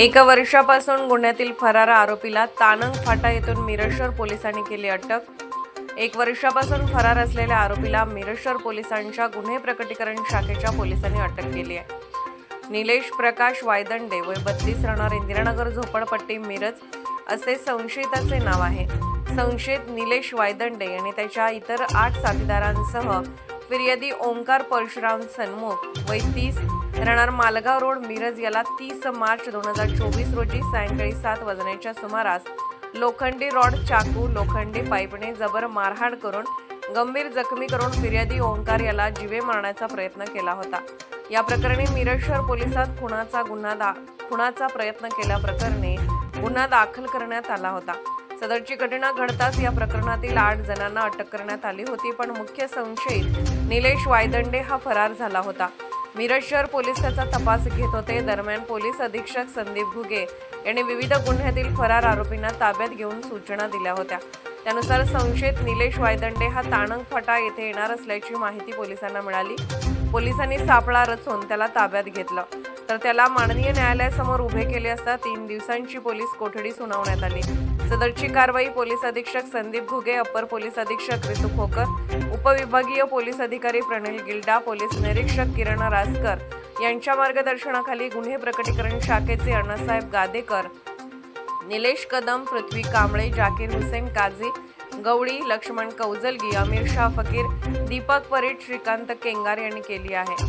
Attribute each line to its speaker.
Speaker 1: एका वर्षापासून गुन्ह्यातील फरार आरोपीला तानंग फाटा येथून मिरजशहर पोलिसांनी केली अटक. एक वर्षापासून फरार असलेल्या आरोपीला मिरजशहर पोलिसांच्या गुन्हे प्रकटीकरण शाखेच्या पोलिसांनी अटक केली आहे. निलेश प्रकाश वायदंडे वय बत्तीस राहणार इंदिरानगर झोपडपट्टी मिरज असे संशयिताचे नाव आहे. संशयित निलेश वायदंडे आणि त्याच्या इतर आठ साथीदारांसह फिर्यादी ओंकार परशुराम सन्मुख वय तीस राहणार मालगाव रोड मिरज याला तीस मार्च दोन हजार चोवीस रोजी सायंकाळी सात वाजण्याच्या सुमारास लोखंडी रॉड चाकू लोखंडी पाईपने जबर मारहाण करून गंभीर जखमी करून फिर्यादी ओंकार याला जीवे मारण्याचा प्रयत्न केला होता. या प्रकरणी मिरज शहर पोलिसात खुनाचा गुन्हा दा खुनाचा प्रयत्न केल्याप्रकरणी गुन्हा दाखल करण्यात आला होता. सदरची घटना घडताच या प्रकरणातील आठ जणांना अटक करण्यात आली होती पण मुख्य संशयित निलेश वायदंडे हा फरार झाला होता. मिरज शहर पोलीस त्याचा तपास घेत होते. दरम्यान पोलीस अधीक्षक संदीप घुगे यांनी विविध गुन्ह्यातील फरार आरोपींना ताब्यात घेऊन सूचना दिल्या होत्या. त्यानुसार संशयित निलेश वायदंडे हा ताणंग फाटा येथे येणार असल्याची माहिती पोलिसांना मिळाली. पोलिसांनी सापळा रचून त्याला ताब्यात घेतलं. तर त्याला माननीय न्यायालयासमोर उभे केले असता तीन दिवसांची पोलीस कोठडी सुनावण्यात आली. सदरची कारवाई पोलीस अधीक्षक संदीप घुगे अप्पर पोलीस अधीक्षक रितू खोकर उपविभागीय पोलीस अधिकारी प्रणिल गिल्डा पोलीस निरीक्षक किरण रासकर यांच्या मार्गदर्शनाखाली गुन्हे प्रकटीकरण शाखेचे अण्णासाहेब गादेकर निलेश कदम पृथ्वी कांबळे जाकीर हुसेन काझी गवळी लक्ष्मण कौजलगी अमीर शाह फकीर दीपक परीट श्रीकांत केंगार यांनी केली आहे.